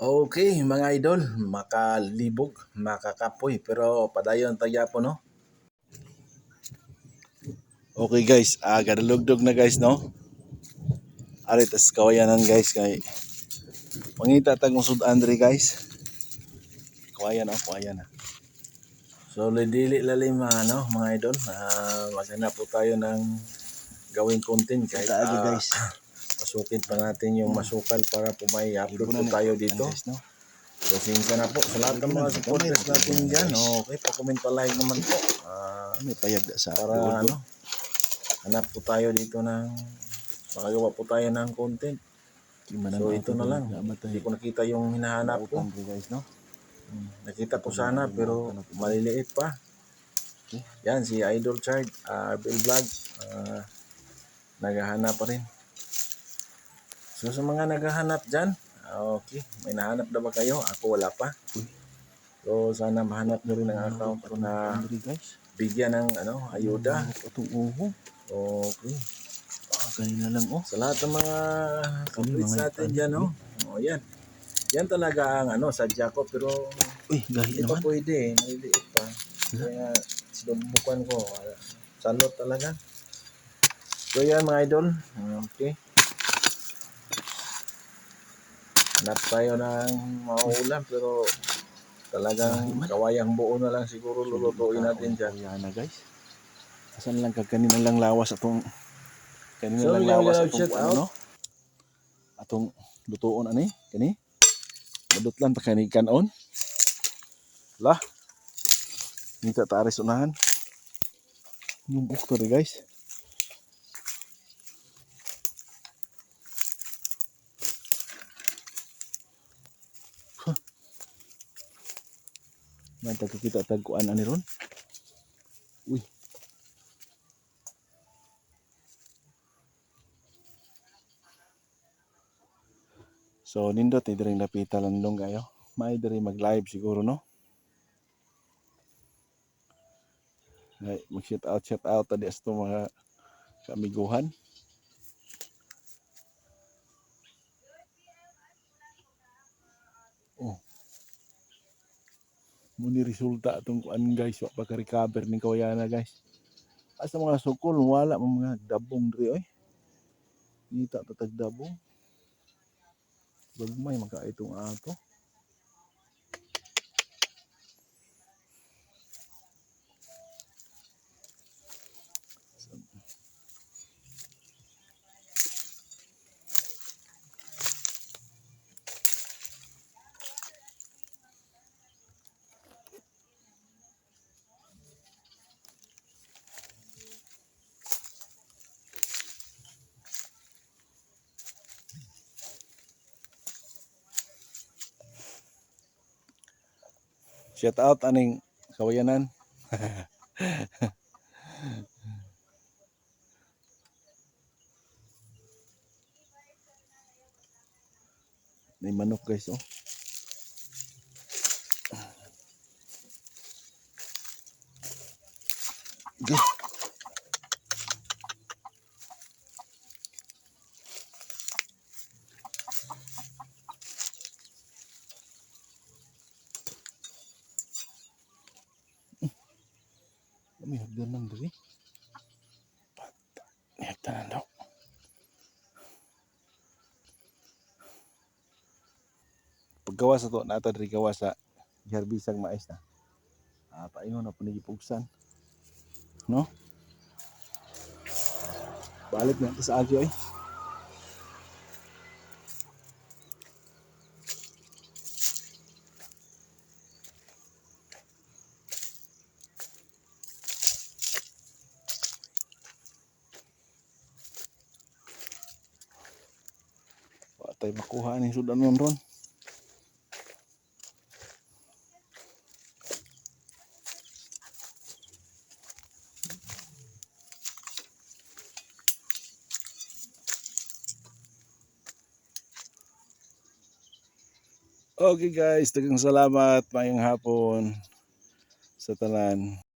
Okay, mga idol, makalibog, makakapoy, pero padayon tagya po, no? Okay guys, ah, gadalugdog na guys, no? Ari, tas kawayanan guys, kay pangita tag musud Andre guys. Kawayan, oh, kawayan na. So, dili lalim ano, mga idol, ah, maghanap po tayo ng gawing content kahit Taagi, ah, guys. pasukin pa natin yung masukal para po may upload po tayo dito. no? Pasensya na po sa lahat ng mga supporters natin dyan. Okay, pa-comment pa-like naman po. Ah, May payag na sa para ano, hanap po tayo dito ng, makagawa po tayo ng content. So ito na lang. Hindi ko nakita yung hinahanap ko. Guys, no? Hmm, Nakita ko sana pero maliliit pa. Yan, si Idol Chard, uh, Bill Vlog, ah, naghahanap pa rin. So sa mga naghahanap dyan, ah, okay, may nahanap na ba kayo? Ako wala pa. So sana mahanap nyo rin ang account ko na bigyan ng ano, ayuda. Okay. Ah, kanina lang, oh. Sa lahat ng mga mga natin dyan, oh. Oh, yan. Yan talaga ang ano, sadya ko, pero Uy, gahi naman. pwede eh. Maliliit pa. Kaya sinubukan ko. Wala. Salot talaga. So yan mga idol. Okay. Hanap tayo ng mauulam pero talagang kawayang buo na lang siguro lulutuin natin dyan. Yan na, guys. Asan lang ka kanina lang lawas atong kanina So, lang lawas atong ano, no? Atong lutuon ani, kani. Madot lang pa kani kanon. Lah. Nita taris unahan. Yung bukto guys. Nantag kita tagkuan ani ron. Uy. So nindot ni diri napita lang dong kayo. May diri mag-live siguro no. Ay, mag shout out shout out tadi sa mga kamiguhan. Muni resulta atong kuan guys, wa pa ka recover ning kawayana guys. Asa mga sukol wala mo mga dabong diri oy. Nita tatag dabong. Bagmay maka itong ato. Shout out aning kawayanan. May manok guys oh. Okay. May hagdanan diri. May hagdanan daw. Paggawa sa to, nata diri gawa sa herbisang mais na. Ah, paingon na panigipugsan. No? Balik na sa agyo ay. Patay makuha ni sudan nun ron. Okay guys, tagang salamat, mayang hapon sa tanan.